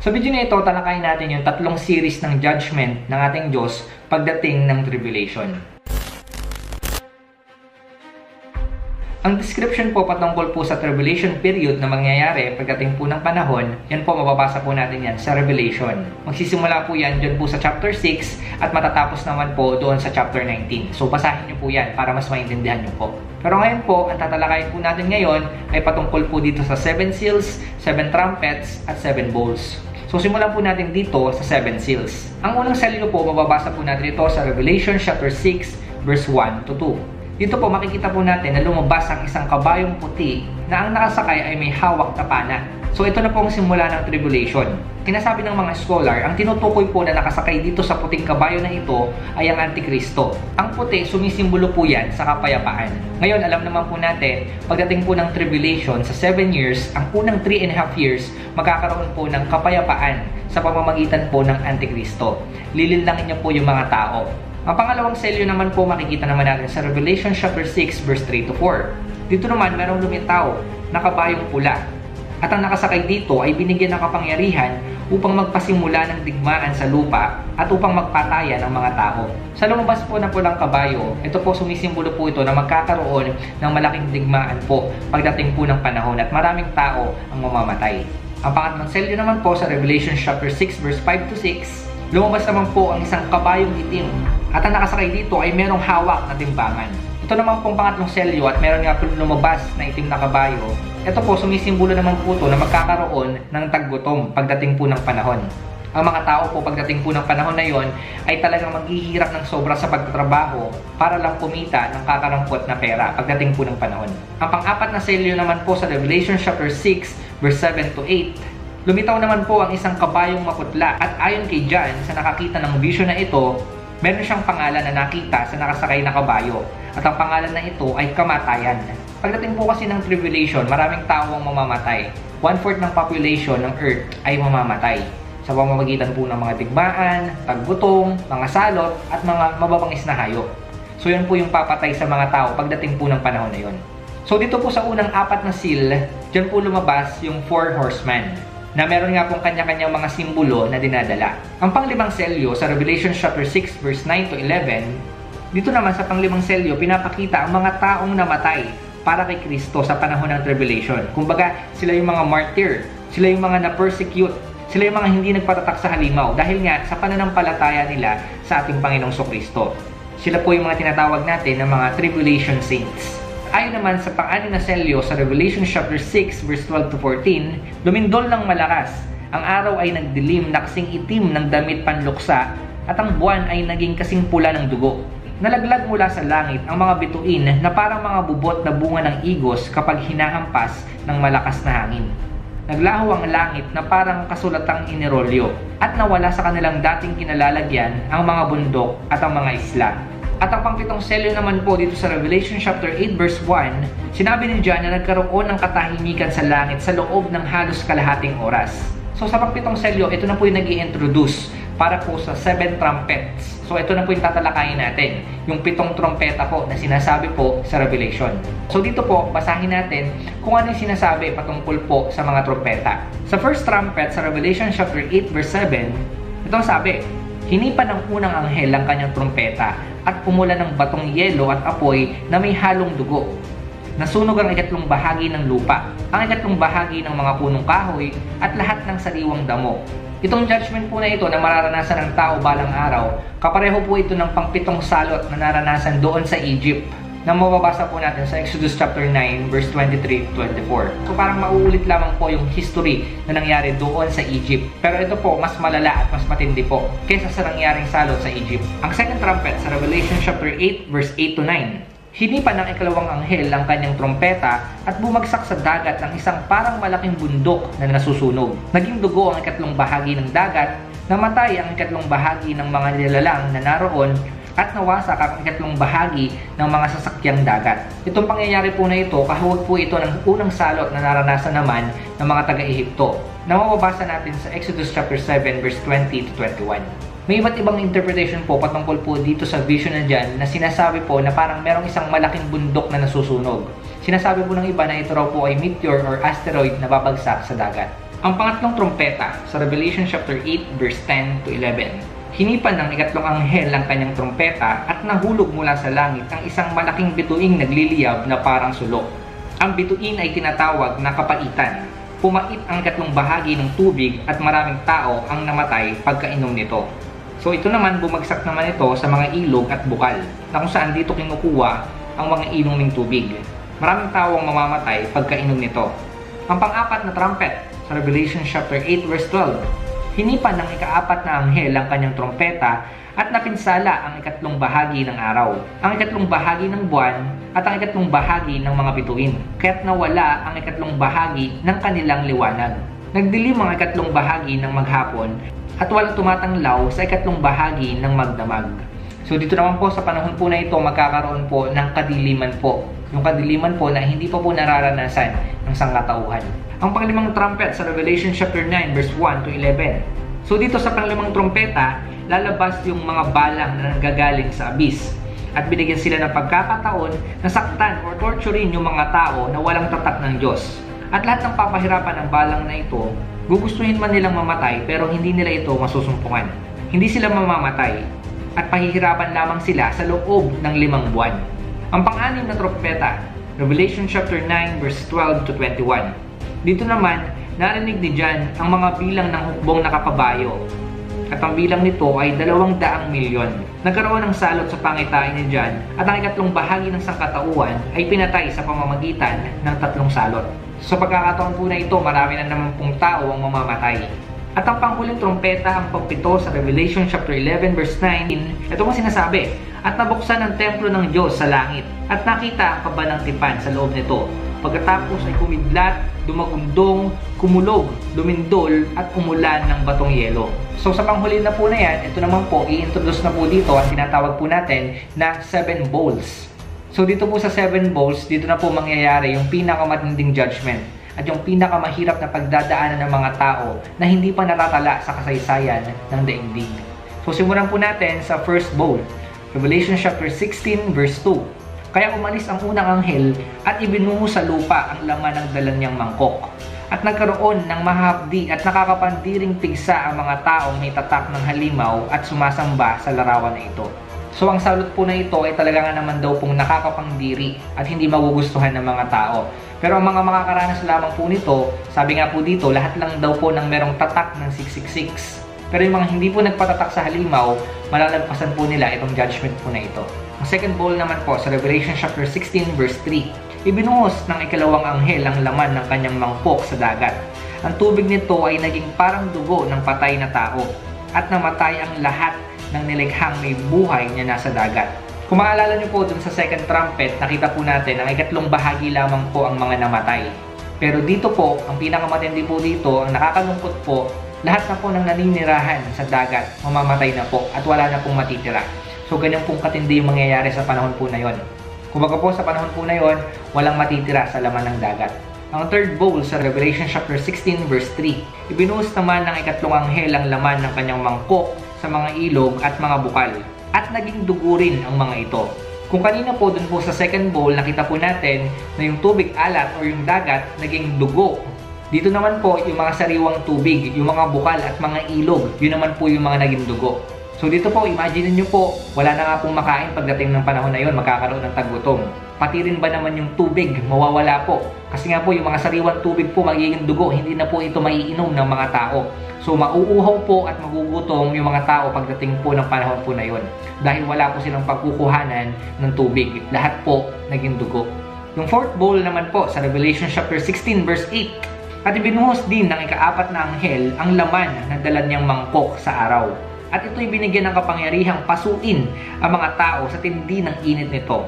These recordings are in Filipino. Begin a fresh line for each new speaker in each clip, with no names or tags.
Sa video na ito, talakayin natin yung tatlong series ng judgment ng ating Diyos pagdating ng tribulation. Ang description po patungkol po sa tribulation period na mangyayari pagdating po ng panahon, yan po mababasa po natin yan sa Revelation. Magsisimula po yan dyan po sa chapter 6 at matatapos naman po doon sa chapter 19. So basahin niyo po yan para mas maintindihan niyo po. Pero ngayon po, ang tatalakayin po natin ngayon ay patungkol po dito sa 7 seals, 7 trumpets, at 7 bowls. So simulan po natin dito sa 7 seals. Ang unang selyo po, mababasa po natin ito sa Revelation chapter 6 verse 1 to 2. Dito po makikita po natin na lumabas ang isang kabayong puti na ang nakasakay ay may hawak na pana. So ito na po ang simula ng tribulation. Sinasabi ng mga scholar, ang tinutukoy po na nakasakay dito sa puting kabayo na ito ay ang Antikristo. Ang puti, sumisimbolo po yan sa kapayapaan. Ngayon, alam naman po natin, pagdating po ng tribulation sa 7 years, ang unang 3 and a half years, magkakaroon po ng kapayapaan sa pamamagitan po ng Antikristo. Lililangin niya po yung mga tao. Ang pangalawang selyo naman po makikita naman natin sa Revelation chapter 6 verse 3 to 4. Dito naman merong lumitaw na kabayong pula. At ang nakasakay dito ay binigyan ng kapangyarihan upang magpasimula ng digmaan sa lupa at upang magpataya ng mga tao. Sa lumabas po na pulang kabayo, ito po sumisimbolo po ito na magkakaroon ng malaking digmaan po pagdating po ng panahon at maraming tao ang mamamatay. Ang pangatlong selyo naman po sa Revelation chapter 6 verse 5 to 6 Lumabas naman po ang isang kabayong itim at ang nakasakay dito ay merong hawak na timbangan. Ito naman pong pangatlong selyo at meron nga po lumabas na itim na kabayo. Ito po sumisimbolo naman po ito na magkakaroon ng taggutom pagdating po ng panahon. Ang mga tao po pagdating po ng panahon na yon ay talagang maghihirap ng sobra sa pagtatrabaho para lang kumita ng kakarampot na pera pagdating po ng panahon. Ang pang-apat na selyo naman po sa Revelation chapter 6 verse 7 to 8 Lumitaw naman po ang isang kabayong maputla at ayon kay John sa nakakita ng vision na ito, meron siyang pangalan na nakita sa nakasakay na kabayo at ang pangalan na ito ay kamatayan. Pagdating po kasi ng tribulation, maraming tao ang mamamatay. One-fourth ng population ng Earth ay mamamatay sa pamamagitan po ng mga digmaan, taggutom, mga salot, at mga mababangis na hayop. So yun po yung papatay sa mga tao pagdating po ng panahon na yun. So dito po sa unang apat na seal, dyan po lumabas yung four horsemen na meron nga pong kanya-kanyang mga simbolo na dinadala. Ang panglimang selyo sa Revelation chapter 6 verse 9 to 11, dito naman sa panglimang selyo pinapakita ang mga taong namatay para kay Kristo sa panahon ng tribulation. Kumbaga, sila yung mga martyr, sila yung mga na-persecute, sila yung mga hindi nagpatatak sa halimaw dahil nga sa pananampalataya nila sa ating Panginoong Kristo. Sila po yung mga tinatawag natin na mga tribulation saints. Ayon naman sa pang-anim na selyo sa Revelation chapter 6 verse 12 to 14, lumindol ng malakas. Ang araw ay nagdilim na kasing itim ng damit panluksa at ang buwan ay naging kasing pula ng dugo. Nalaglag mula sa langit ang mga bituin na parang mga bubot na bunga ng igos kapag hinahampas ng malakas na hangin. Naglaho ang langit na parang kasulatang inirolyo at nawala sa kanilang dating kinalalagyan ang mga bundok at ang mga isla at ang pangpitong selyo naman po dito sa Revelation chapter 8 verse 1, sinabi ni John na nagkaroon ng katahimikan sa langit sa loob ng halos kalahating oras. So sa pangpitong selyo, ito na po yung nag introduce para po sa seven trumpets. So ito na po yung tatalakayin natin, yung pitong trompeta po na sinasabi po sa Revelation. So dito po, basahin natin kung ano yung sinasabi patungkol po sa mga trompeta. Sa first trumpet sa Revelation chapter 8 verse 7, ito ang sabi, Hinipan ng unang anghel ang kanyang trompeta at pumula ng batong yelo at apoy na may halong dugo. Nasunog ang ikatlong bahagi ng lupa, ang ikatlong bahagi ng mga punong kahoy at lahat ng sariwang damo. Itong judgment po na ito na mararanasan ng tao balang araw, kapareho po ito ng pangpitong salot na naranasan doon sa Egypt na mababasa po natin sa Exodus chapter 9 verse 23-24. So parang mauulit lamang po yung history na nangyari doon sa Egypt. Pero ito po mas malala at mas matindi po kaysa sa nangyaring salot sa Egypt. Ang second trumpet sa Revelation chapter 8 verse 8 to 9 Hinipan ng ikalawang anghel ang kanyang trompeta at bumagsak sa dagat ng isang parang malaking bundok na nasusunog. Naging dugo ang ikatlong bahagi ng dagat, namatay ang ikatlong bahagi ng mga nilalang na naroon at nawasak ang ikatlong bahagi ng mga sasakyang dagat. Itong pangyayari po na ito, kahuwag po ito ng unang salot na naranasan naman ng mga taga-Ehipto na mababasa natin sa Exodus chapter 7 verse 20 to 21. May iba't ibang interpretation po patungkol po dito sa vision na dyan na sinasabi po na parang merong isang malaking bundok na nasusunog. Sinasabi po ng iba na ito raw po ay meteor or asteroid na babagsak sa dagat. Ang pangatlong trompeta sa Revelation chapter 8 verse 10 to 11. Hinipan ng ikatlong anghel ang kanyang trompeta at nahulog mula sa langit ang isang malaking bituing nagliliyab na parang sulok. Ang bituin ay tinatawag na kapaitan. Pumait ang ikatlong bahagi ng tubig at maraming tao ang namatay pagkainom nito. So ito naman bumagsak naman ito sa mga ilog at bukal na kung saan dito kinukuha ang mga ilong ng tubig. Maraming tao ang mamamatay pagkainom nito. Ang pang-apat na trumpet sa Revelation chapter 8 verse 12. Hinipan ng ikaapat na anghel ang kanyang trompeta at napinsala ang ikatlong bahagi ng araw, ang ikatlong bahagi ng buwan at ang ikatlong bahagi ng mga bituin. Kaya't nawala ang ikatlong bahagi ng kanilang liwanag. Nagdilim ang ikatlong bahagi ng maghapon at walang tumatanglaw sa ikatlong bahagi ng magdamag. So dito naman po sa panahon po na ito magkakaroon po ng kadiliman po. Yung kadiliman po na hindi pa po nararanasan ng sangkatauhan. Ang panglimang trumpet sa Revelation chapter 9 verse 1 to 11. So dito sa panglimang trumpeta, lalabas yung mga balang na nanggagaling sa abyss at binigyan sila ng pagkakataon na saktan or torturein yung mga tao na walang tatak ng Diyos. At lahat ng papahirapan ng balang na ito gugustuhin man nilang mamatay pero hindi nila ito masusumpungan. Hindi sila mamamatay at pahihirapan lamang sila sa loob ng limang buwan. Ang pang-anim na trompeta, Revelation chapter 9 verse 12 to 21. Dito naman, narinig ni John ang mga bilang ng hukbong nakapabayo at ang bilang nito ay dalawang daang milyon. Nagkaroon ng salot sa pangitain ni John at ang ikatlong bahagi ng sangkatauhan ay pinatay sa pamamagitan ng tatlong salot. Sa pagkakataon po na ito, marami na naman pong tao ang mamamatay. At ang panghuling trompeta ang pagpito sa Revelation chapter 11 verse 9, ito mo sinasabi, At nabuksan ang templo ng Diyos sa langit, at nakita ang kabanang tipan sa loob nito. Pagkatapos ay kumidlat, dumagundong, kumulog, lumindol, at umulan ng batong yelo. So sa panghuli na po na yan, ito naman po, i-introduce na po dito ang tinatawag po natin na seven bowls. So dito po sa seven bowls, dito na po mangyayari yung pinakamatinding judgment at yung pinakamahirap na pagdadaanan ng mga tao na hindi pa natatala sa kasaysayan ng daigdig. So simulan po natin sa first bowl, Revelation chapter 16 verse 2. Kaya umalis ang unang anghel at ibinuho sa lupa ang laman ng dala niyang mangkok. At nagkaroon ng mahapdi at nakakapandiring pigsa ang mga taong may tatak ng halimaw at sumasamba sa larawan na ito. So ang salot po na ito ay talaga nga naman daw pong nakakapangdiri at hindi magugustuhan ng mga tao. Pero ang mga makakaranas lamang po nito, sabi nga po dito, lahat lang daw po ng merong tatak ng 666. Pero yung mga hindi po nagpatatak sa halimaw, malalagpasan po nila itong judgment po na ito. Ang second bowl naman po sa Revelation chapter 16 verse 3. Ibinuhos ng ikalawang anghel ang laman ng kanyang mangkok sa dagat. Ang tubig nito ay naging parang dugo ng patay na tao at namatay ang lahat ng nilikhang may buhay niya nasa dagat. Kung maalala niyo po dun sa second trumpet, nakita po natin ang ikatlong bahagi lamang po ang mga namatay. Pero dito po, ang pinakamatindi po dito, ang nakakalungkot po, lahat na po ng naninirahan sa dagat, mamamatay na po at wala na pong matitira. So ganyan pong katindi yung mangyayari sa panahon po na yon. Kumbaga po sa panahon po na yon, walang matitira sa laman ng dagat. Ang third bowl sa Revelation chapter 16 verse 3, ibinuhos naman ng ikatlong anghel ang laman ng kanyang mangkok sa mga ilog at mga bukal at naging dugo rin ang mga ito. Kung kanina po dun po sa second bowl, nakita po natin na yung tubig alat o yung dagat naging dugo. Dito naman po yung mga sariwang tubig, yung mga bukal at mga ilog, yun naman po yung mga naging dugo. So dito po, imagine niyo po, wala na nga pong makain pagdating ng panahon na yon, magkakaroon ng tagutom. Pati rin ba naman yung tubig, mawawala po. Kasi nga po, yung mga sariwang tubig po magiging dugo, hindi na po ito maiinom ng mga tao. So mauuhaw po at magugutom yung mga tao pagdating po ng panahon po na yon. Dahil wala po silang pagkukuhanan ng tubig. Lahat po naging dugo. Yung fourth bowl naman po sa Revelation chapter 16 verse 8. At ibinuhos din ng ikaapat na anghel ang laman na dala niyang mangkok sa araw at ito'y binigyan ng kapangyarihang pasuin ang mga tao sa tindi ng init nito.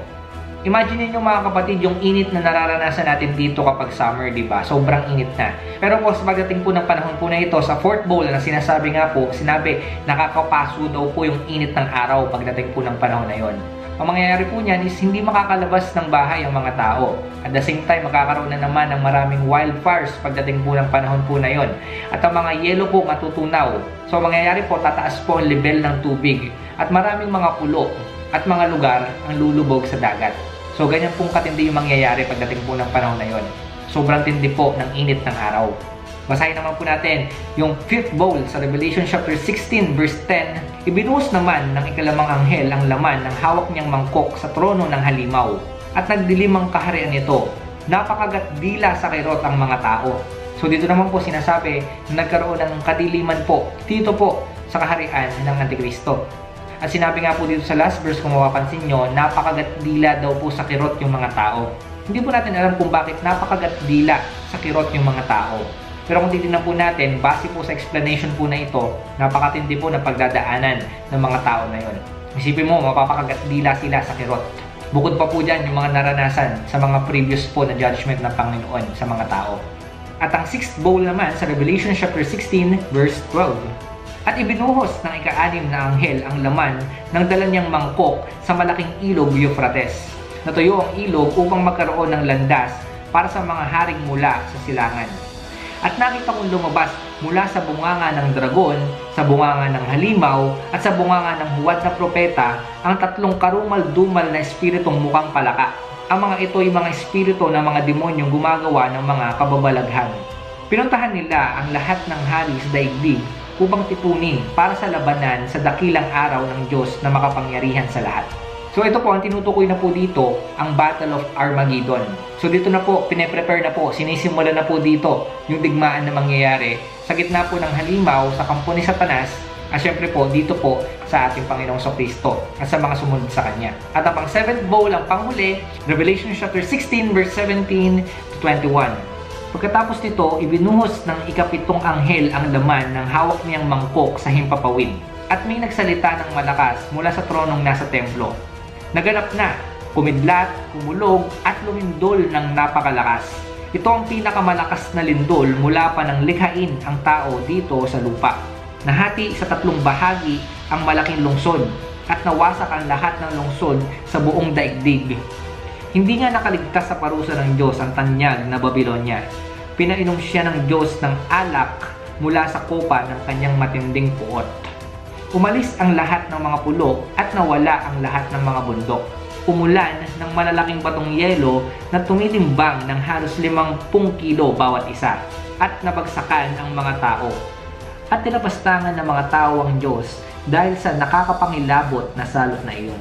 Imagine niyo mga kapatid yung init na nararanasan natin dito kapag summer, di ba? Sobrang init na. Pero po sa pagdating po ng panahon po na ito, sa fourth bowl na sinasabi nga po, sinabi nakakapaso daw po yung init ng araw pagdating po ng panahon na yon. Ang mangyayari po niyan is hindi makakalabas ng bahay ang mga tao. At the same time, magkakaroon na naman ng maraming wildfires pagdating po ng panahon po na yon. At ang mga yelo po matutunaw. So, ang mangyayari po, tataas po ang level ng tubig. At maraming mga pulo at mga lugar ang lulubog sa dagat. So, ganyan pong katindi yung mangyayari pagdating po ng panahon na yon. Sobrang tindi po ng init ng araw. Basahin naman po natin yung fifth bowl sa Revelation chapter 16 verse 10. Ibinuhos naman ng ikalamang anghel ang laman ng hawak niyang mangkok sa trono ng halimaw at nagdilim ang kaharian nito. Napakagat dila sa kirot ang mga tao. So dito naman po sinasabi na nagkaroon ng kadiliman po dito po sa kaharian ng Antikristo. At sinabi nga po dito sa last verse kung mapapansin nyo, napakagat dila daw po sa kirot yung mga tao. Hindi po natin alam kung bakit napakagat dila sa kirot yung mga tao. Pero kung titignan po natin, base po sa explanation po na ito, napakatindi po ng pagdadaanan ng mga tao na yon. Isipin mo, mapapakagat dila sila sa kirot. Bukod pa po dyan yung mga naranasan sa mga previous po na judgment ng Panginoon sa mga tao. At ang sixth bowl naman sa Revelation chapter 16 verse 12. At ibinuhos ng ika-anim na anghel ang laman ng dala niyang mangkok sa malaking ilog Euphrates. Natuyo ang ilog upang magkaroon ng landas para sa mga haring mula sa silangan. At nakita kong lumabas mula sa bunganga ng dragon, sa bunganga ng halimaw, at sa bunganga ng huwad na propeta ang tatlong karumal-dumal na espiritong mukhang palaka. Ang mga ito ay mga espiritu ng mga demonyong gumagawa ng mga kababalaghan. Pinuntahan nila ang lahat ng hari sa daigdig upang tipunin para sa labanan sa dakilang araw ng Diyos na makapangyarihan sa lahat. So ito po, ang tinutukoy na po dito, ang Battle of Armageddon. So dito na po, pine-prepare na po, sinisimula na po dito yung digmaan na mangyayari sa gitna po ng halimaw sa kampo ni Satanas at syempre po, dito po sa ating Panginoong Kristo at sa mga sumunod sa Kanya. At ang seventh bowl, ang panghuli, Revelation chapter 16 verse 17 to 21. Pagkatapos nito, ibinuhos ng ikapitong anghel ang laman ng hawak niyang mangkok sa himpapawid. At may nagsalita ng malakas mula sa tronong nasa templo. Naganap na, kumidlat, kumulog, at lumindol ng napakalakas. Ito ang pinakamalakas na lindol mula pa ng likhain ang tao dito sa lupa. Nahati sa tatlong bahagi ang malaking lungsod at nawasak ang lahat ng lungsod sa buong daigdig. Hindi nga nakaligtas sa parusa ng Diyos ang tanyag na Babylonia. Pinainom siya ng Diyos ng alak mula sa kopa ng kanyang matinding puot. Umalis ang lahat ng mga pulo at nawala ang lahat ng mga bundok. Umulan ng malalaking batong yelo na tumitimbang ng halos 50 kilo bawat isa at nabagsakan ang mga tao. At tinapastangan ng mga tao ang Diyos dahil sa nakakapangilabot na salot na iyon.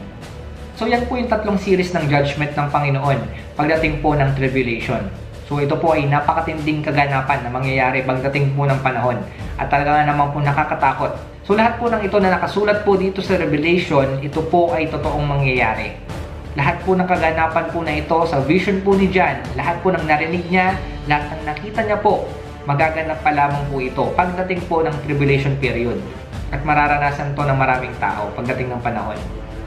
So yan po yung tatlong series ng judgment ng Panginoon pagdating po ng tribulation. So ito po ay napakatinding kaganapan na mangyayari pagdating po ng panahon at talaga nga naman po nakakatakot. So lahat po ng ito na nakasulat po dito sa Revelation, ito po ay totoong mangyayari. Lahat po ng kaganapan po na ito sa vision po ni John, lahat po ng narinig niya, lahat ng nakita niya po, magaganap pa lamang po ito pagdating po ng tribulation period. At mararanasan to ng maraming tao pagdating ng panahon.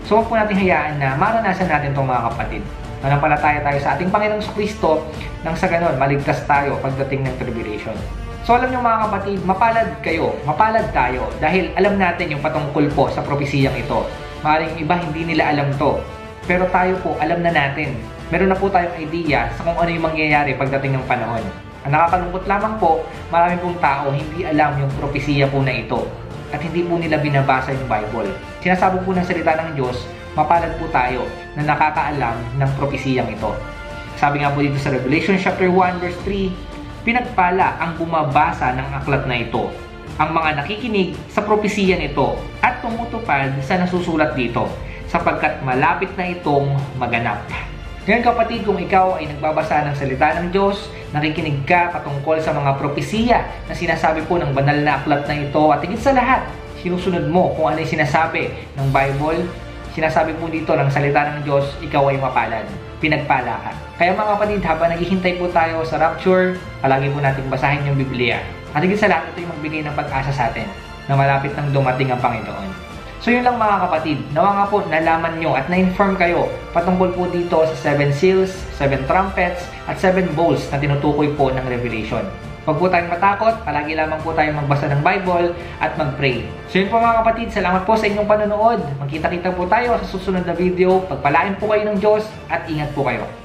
So huwag po natin hayaan na maranasan natin itong mga kapatid. Manampalataya tayo sa ating Panginoong Kristo nang sa ganon maligtas tayo pagdating ng tribulation. So alam nyo mga kapatid, mapalad kayo, mapalad tayo dahil alam natin yung patungkol po sa propesiyang ito. Maring iba hindi nila alam to. Pero tayo po, alam na natin. Meron na po tayong idea sa kung ano yung mangyayari pagdating ng panahon. Ang nakakalungkot lamang po, marami pong tao hindi alam yung propesiya po na ito at hindi po nila binabasa yung Bible. Sinasabi po ng salita ng Diyos, mapalad po tayo na nakakaalam ng propesiyang ito. Sabi nga po dito sa Revelation chapter 1 verse 3, pinagpala ang bumabasa ng aklat na ito, ang mga nakikinig sa propesiya nito at tumutupad sa nasusulat dito, sapagkat malapit na itong maganap. Ngayon kapatid, kung ikaw ay nagbabasa ng salita ng Diyos, nakikinig ka patungkol sa mga propesiya na sinasabi po ng banal na aklat na ito at higit sa lahat, sinusunod mo kung ano yung sinasabi ng Bible, sinasabi po dito ng salita ng Diyos, ikaw ay mapalad. Pinagpala ka. Kaya mga kapatid, habang naghihintay po tayo sa rapture, palagi po natin basahin yung Biblia. At higit sa lahat, ito yung magbigay ng pag-asa sa atin na malapit nang dumating ang Panginoon. So yun lang mga kapatid, nawa nga po nalaman nyo at na-inform kayo patungkol po dito sa 7 seals, 7 trumpets, at 7 bowls na tinutukoy po ng Revelation. Huwag po tayong matakot, palagi lamang po tayong magbasa ng Bible at mag-pray. So yun po mga kapatid, salamat po sa inyong panonood. Magkita-kita po tayo sa susunod na video. Pagpalain po kayo ng Diyos at ingat po kayo.